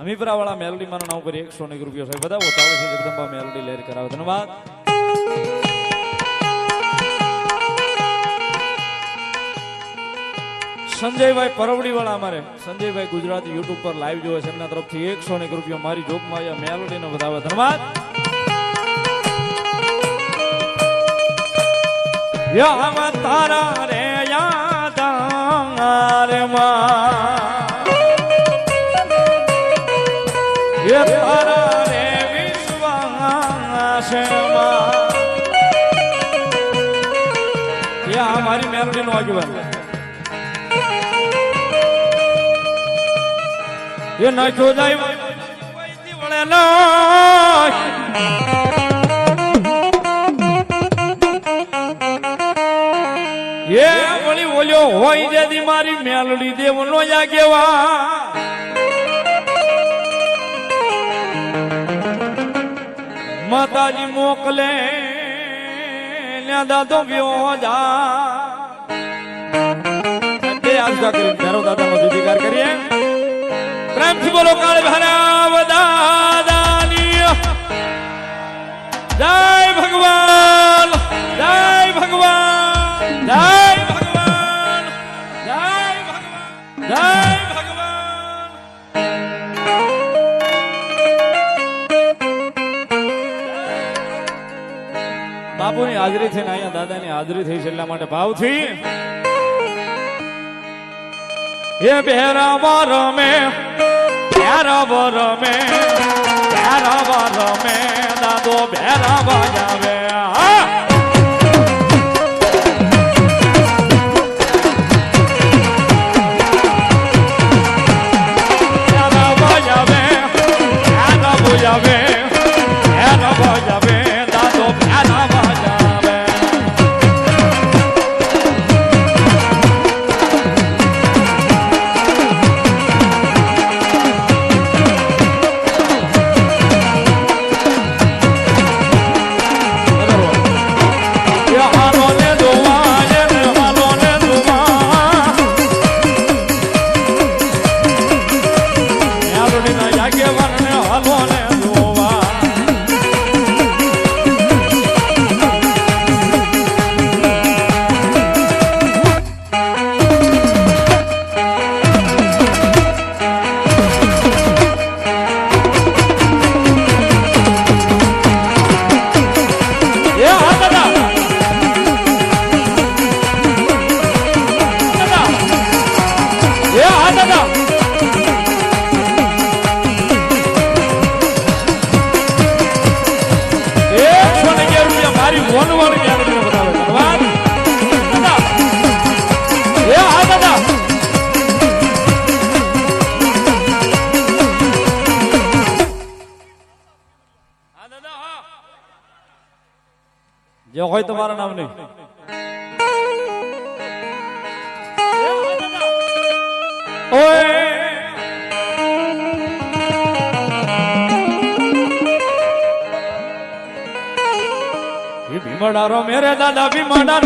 અમીપરા વાળા મેલડી મારા નામ પર એકસો એક રૂપિયા સાહેબ. બધા બતાવે છે જગદંબા મેલડી, લહેર કરાવે. ધન્યવાદ. સંજયભાઈ પરવડી વાળા અમારે. સંજયભાઈ ગુજરાતી યુટ્યુબ પર લાઈવ જોવે છે. એમના તરફથી એકસો એક રૂપિયા મારી જોબમાં આવ્યા. મેલડીને વધાવે. ધન્યવાદ. તારા રે યાદારમાં. આગેવાન એ નાખ્યો જાય. વળે એ વળી ઓલ્યો હોય જેથી મારી મેલડી દેવનો આગેવા માતાજી મોકલે દાદો વ્યો જા તે આજકા કરી ભેરવ દાદાનો જુદીકાર કરીએ. પ્રેમથી બોલો, કાળ ભરાવ દાદાની. જય ભગવાન જય ભગવાન જય ભગવાન જય ભગવાન, જય બાપુની હાજરી થઈને અહીંયા દાદાની હાજરી થઈ છે એટલા માટે ભાવથી એ બેરાવા રમે બેરાવા રમે બેરાવા રમે દાદો બેરાવા જાવે જે હોય તમારા નામ ઓય. ભીમડારો મેરે દાદા ભીમડા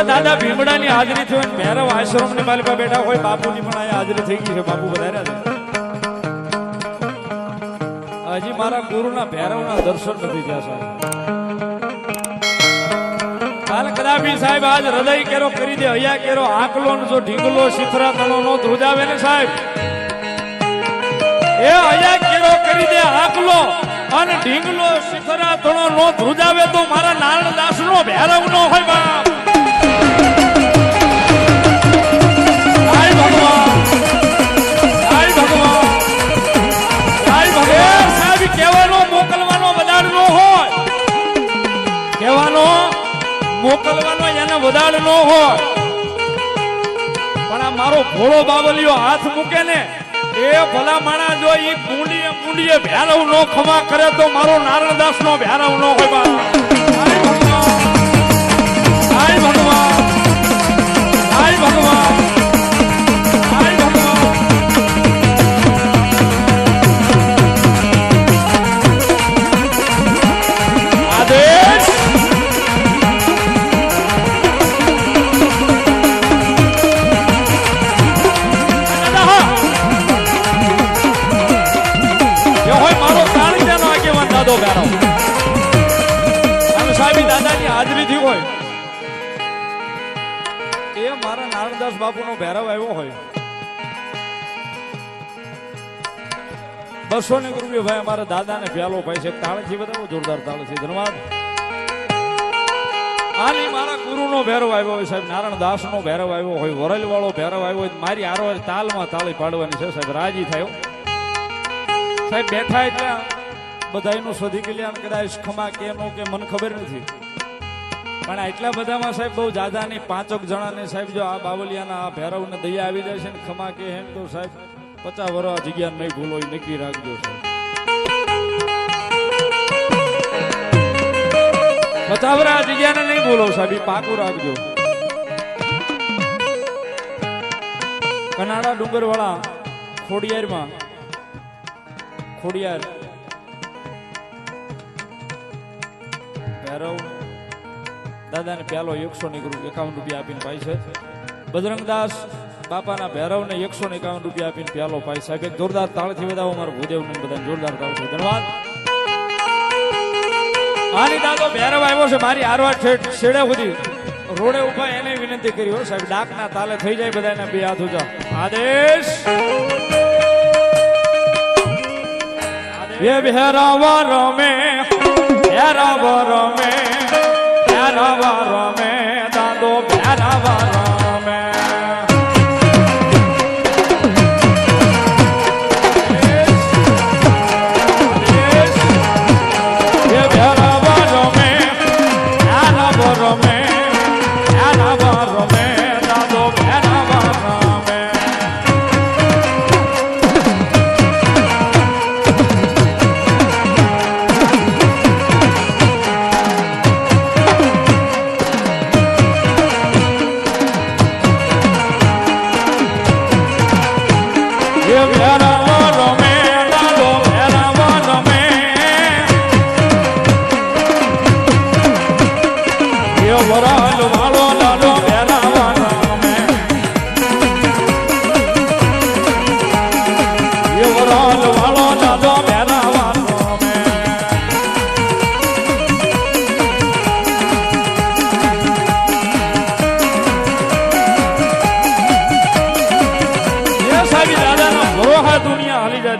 એ દાદા, ભીમડાની હાજરી થઈ હોય ને ભૈરવ આશ્રમની માલિકા બેઠા હોય, બાપુની પણ અહીંયા હાજરી થઈ ગઈ છે, બાપુ વધાર્યા છે. હજી મારા ગુરુના ભૈરવના દર્શન નથી થયા, સાહેબ. કદાપી સાહેબ આજ હૃદય કેરો કરી દે, હૈયા કેરો, આકલો જો ઢીંગલો શિખરા તળો નો ધ્રુજાવે ને સાહેબ. એ હૈયા કેરો કરી દે, આકલો અને ઢીંગલો શિખરા તણો નો ધ્રુજાવે તો મારા નારાયણ દાસ નો ભૈરવ નો હોય બાપ. મારો ભોળો હાથ મૂકે ને. એ ભલા માણા જો ઈ કુંડીએ કુંડીએ ભેરવ નો ખમા કરે તો મારો નારણદાસ નો ભેરવ નો હોય બા ભેરવ અને સાહેબી દાદાની હાજરીથી હોય. એ મારા નારણદાસ બાપુનો ભેરવ આવ્યો હોય. બસો ને રૂપિયા ભાઈ અમારા દાદાને પ્યાલો ભાઈ છે. તાળથી બતાવો જોરદાર તાળથી. ધન્યવાદ. આની મારા ગુરુનો ભેરવ આવ્યો હોય, સાહેબ. નારાયણ દાસનો ભેરવ આવ્યો હોય વરલ વાળો ભેરવ આવ્યો હોય, મારી આરો તાલમાં તાળી પાડવાની છે. સાહેબ, રાજી થયો. સાહેબ, બેઠા એટલે બધાયનું સ્વધી કલ્યાણ કદાચ ખમા કે નો કે મને ખબર નથી. પણ એટલા બધામાં સાહેબ બહુ જાદાની પાંચક જણાને સાહેબ જો આ બાવલિયાના આ ભેરવને દયા આવી જાય છે ને ખમા કે હેમ તો સાહેબ પચાસ વર્ષ જગ્યા નહીં ભૂલો, એ નક્કી રાખજો સાહેબ. આ જગ્યાને નહીં ભૂલો સાહેબ પાકું રાખજો. કનાડા ડુંગરવાળા ખોડિયારમાં, ખોડિયાર ભૈરવ દાદાને પ્યાલો એકસો ને એકાવન રૂપિયા આપીને પાય છે બજરંગદાસ બાપાના ભૈરવને એકસો ને એકાવન રૂપિયા આપીને પ્યાલો પાય સાહેબ. એક જોરદાર તાળથી વધાવો મારા ભૂદેવને બધાને જોરદાર તાળથી ધન્યવાદ. આની દાદો ભૈરવ આવ્યો છે મારી આરવા છેડે સુધી. રોડે ઊભા એને વિનંતી કરી હો સાહેબ ડાકના તાલે થઈ જાય બધાના બે હાથ ઉજા આદેશ. એ ભેરાવા રમે ભેરાવા રમે ભેરાવા રમે એ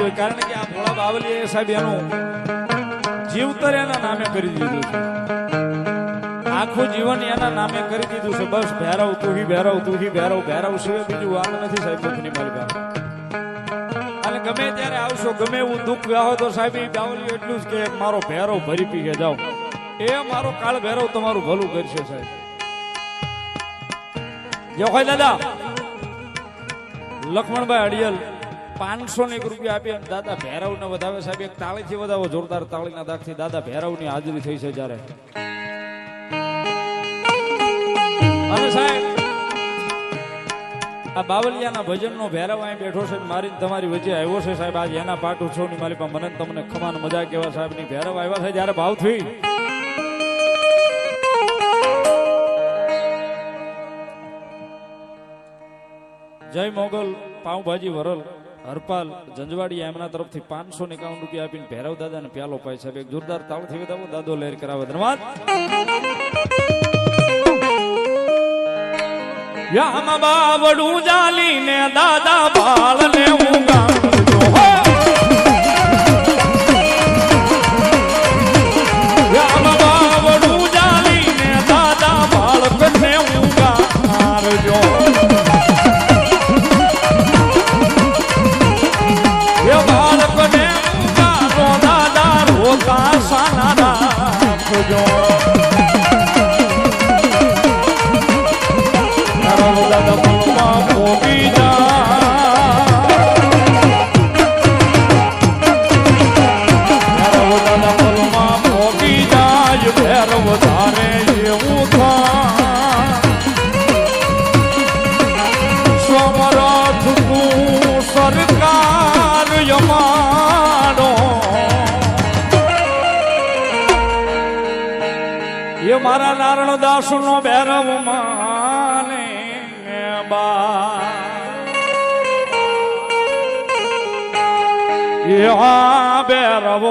હોય. કારણ કે આ ભોળા બાવલીએ સાહેબ એનું જીવતર એના નામે કરી દીધું છે. આખું જીવન એના નામે કરી દીધું છે. બસ ભેરવ તું હી, ભેરવ તું હી, ભેરવ ભેરવ સિવાય બીજું વાત નથી સાહેબ દુઃખની મારી અને ગમે ત્યારે આવશો, ગમે એવું દુઃખ ગાહો તો સાહેબ એ બાવલી એટલું જ કે, મારો ભેરવ ભરી પી કે જાઓ. એ મારો કાળ ભેરવ તમારું ભલું કરશે સાહેબ. જો દાદા લક્ષ્મણભાઈ અડિયલ પાંચસો ને એક રૂપિયા આપી અને દાદા ભૈરવ ને વધાવે સાહેબ, એક તાળીથી વધાવો, જોરદાર તાળીના દાખથી દાદા ભૈરવની હાજરી થઈ છે જ્યારે. અને સાહેબ, આ બાવલિયાના ભજનનો ભૈરવ અહીં બેઠો છે મારી તમારી વચ્ચે આવ્યો છે સાહેબ. આજે એના પાઠ ઉત્સવની મારી પાસે મને તમને ખમાન મજા કેવા સાહેબની ભૈરવ આવ્યા છે જ્યારે ભાવ થઈ જય મોગલ, પાઉભાજી વરલ. હરપાલ જંજવાડી એમના તરફથી પાંચસો ને એકાવન રૂપિયા આપીને ભૈરવ દાદાને પ્યાલો પાય સાહેબ એક જોરદાર તાળથી વધાવો, દાદો લહેર કરાવે. ધન્યવાદ. બાવડું જાલીને દાદા બાળ ને હું મારા નારાયણ દાસ નો ભૈરવ માને બા એ હો ભૈરવ